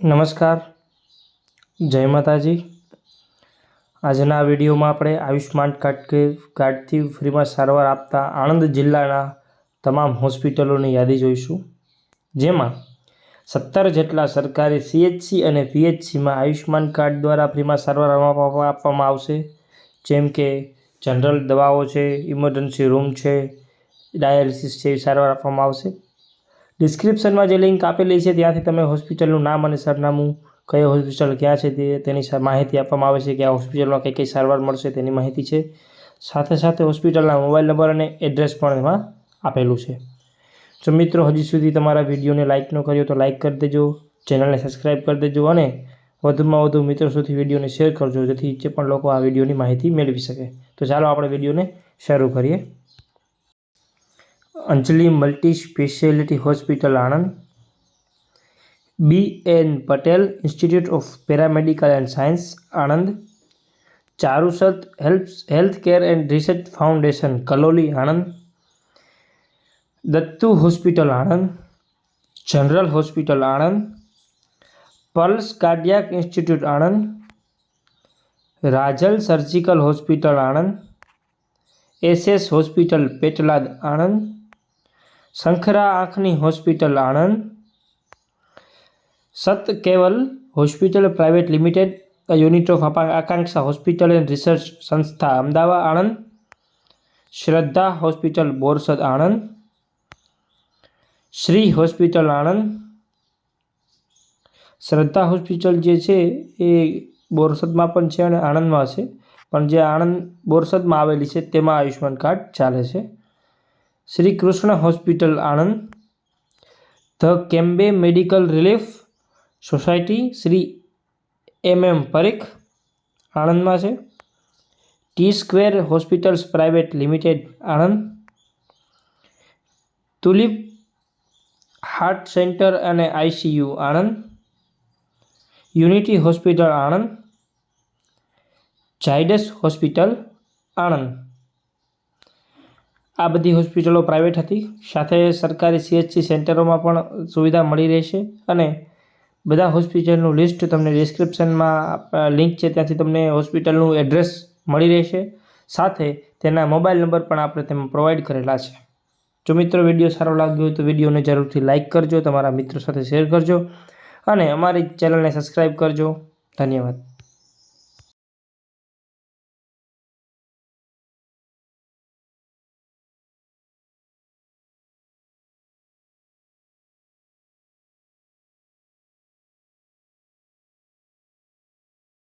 નમસ્કાર. જય માતાજી. આજના વિડીયોમાં આપણે આયુષ્યમાન કાર્ડ કે કાર્ડથી ફ્રીમાં સારવાર આપતા આણંદ જિલ્લાના તમામ હોસ્પિટલોની યાદી જોઈશું. જેમાં સત્તર જેટલા સરકારી સીએચસી અને પીએચસીમાં આયુષ્માન કાર્ડ દ્વારા ફ્રીમાં સારવાર આપવા- આપવામાં આવશે. જેમ કે જનરલ દવાઓ છે, ઇમરજન્સી રૂમ છે, ડાયાલિસિસ છે એવી સારવાર આપવામાં આવશે. ડિસ્ક્રિપ્શનમાં જે લિંક આપેલી છે, ત્યાંથી તમે હોસ્પિટલનું નામ અને સરનામું કઈ હોસ્પિટલ ક્યાં છે તે, તેની માહિતી આપવામાં આવે છે કે આ હોસ્પિટલમાં કઈ કઈ સારવાર મળશે તેની માહિતી છે. સાથે સાથે હોસ્પિટલના મોબાઈલ નંબર અને એડ્રેસ પણ એમાં આપેલું છે. જો મિત્રો હજી સુધી તમારા વિડીયોને લાઇક ન કર્યો તો લાઇક કરી દેજો, ચેનલને સબસ્ક્રાઈબ કરી દેજો અને વધુમાં વધુ મિત્રો સુધી વિડીયોને શેર કરજો, જેથી જે પણ લોકો આ વિડીયોની માહિતી મેળવી શકે. તો ચાલો આપણે વિડીયોને શરૂ કરીએ. Anjali multi specialty hospital Anand. B N Patel institute of paramedical and science Anand. Charusat help health care and research foundation Kaloli Anand. Dattu hospital Anand. General hospital Anand. Pulse cardiac institute Anand. Rajal surgical hospital Anand. SS hospital Petlad Anand. Shankhara આંખની hospital Anand. Sat Keval hospital private limited unit of Akanksha hospital and research સંસ્થા Ahmedabad Anand. Shraddha hospital Borsad Anand. Shri hospital Anand. Shraddha hospital જે છે એ બોરસદમાં પણ છે અને આણંદમાં છે. પણ જે આણંદ બોરસદમાં આવેલી છે તેમાં આયુષ્યમાન કાર્ડ ચાલે છે. Shri Krishna hospital Anand. The Cambay medical relief society Shri M M Parikh આણંદમાં છે. T square hospitals private limited Anand. Tulip heart centre અને ICU Anand. Unity hospital Anand. Zydus hospital Anand. આ બધી હોસ્પિટલો private હતી. સાથે સરકારી CHC સેન્ટરોમાં પણ સુવિધા મળી રહેશે અને બધા હોસ્પિટલનું લિસ્ટ તમને ડિસ્ક્રિપ્શનમાં લિંક છે, ત્યાંથી તમને હોસ્પિટલનું એડ્રેસ મળી રહેશે. સાથે તેના મોબાઈલ નંબર પણ આપણે તેમાં પ્રોવાઈડ કરેલા છે. જો મિત્રો વીડિયો સારો લાગ્યો હોય તો વિડીયોને જરૂરથી લાઇક કરજો, તમારા મિત્રો સાથે શેર કરજો અને અમારી ચેનલને સબસ્ક્રાઈબ કરજો. ધન્યવાદ.